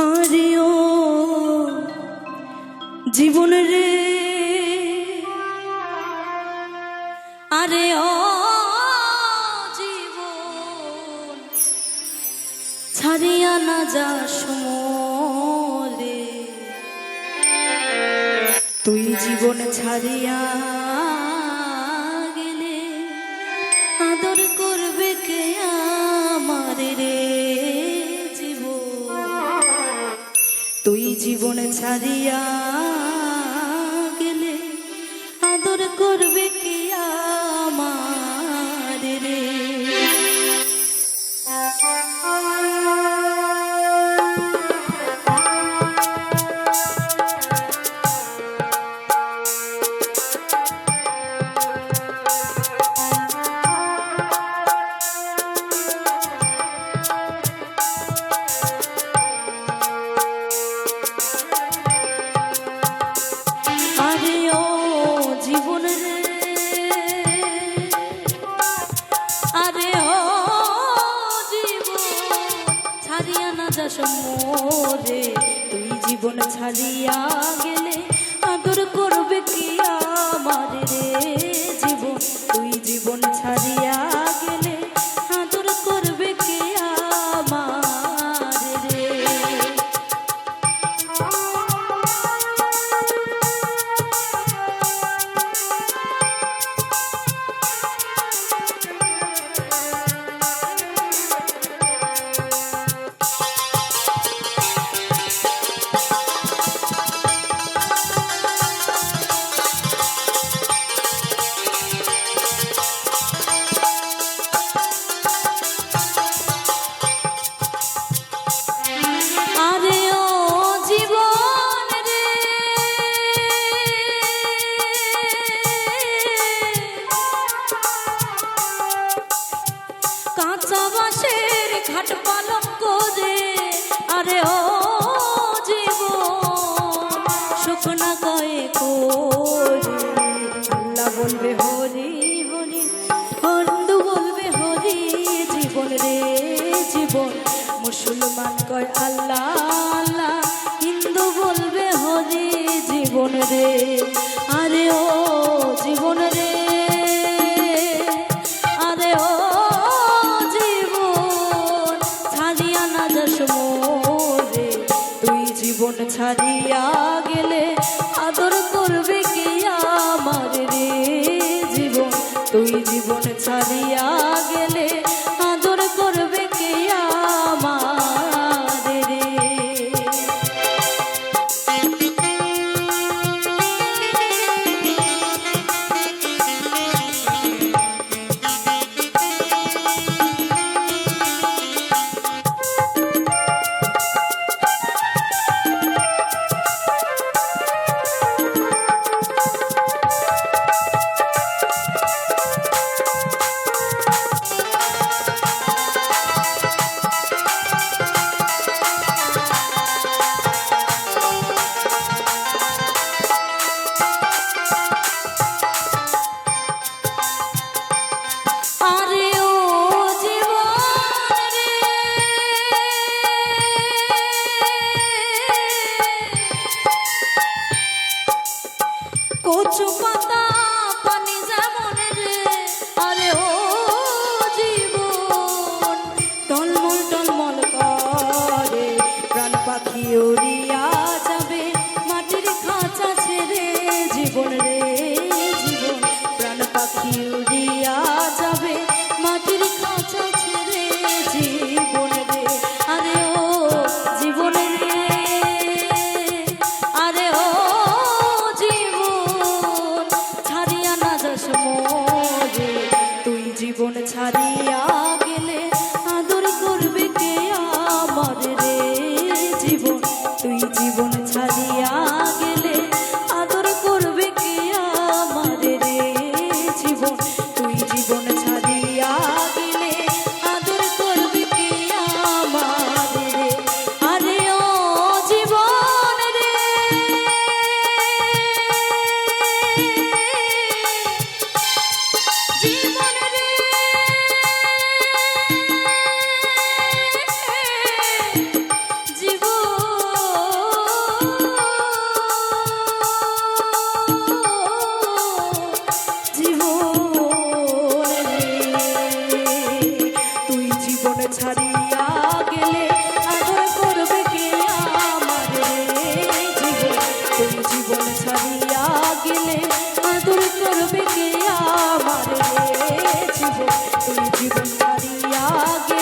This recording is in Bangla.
হারিও। জীবন রে। আরে ও জীবন। ছাড়িয়া না যা সমলে। তুই জীবন ছাড়িয়া জীবন ছাড়িয়া ছাড়িয়া না যাস মোরে তুই জীবন ছাড়িয়া গেলে আদর করবে কি আমার রে জীবন? বলবে, হরি হরি আনন্দ বলবে, হরি, জীবন রে, জীবন। মুসলমান কয়, আল্লাহ আল্লাহ। হিন্দু বলবে, হরি, জীবন রে। আরে ও three. 烛光 জীবন হারিয়া গে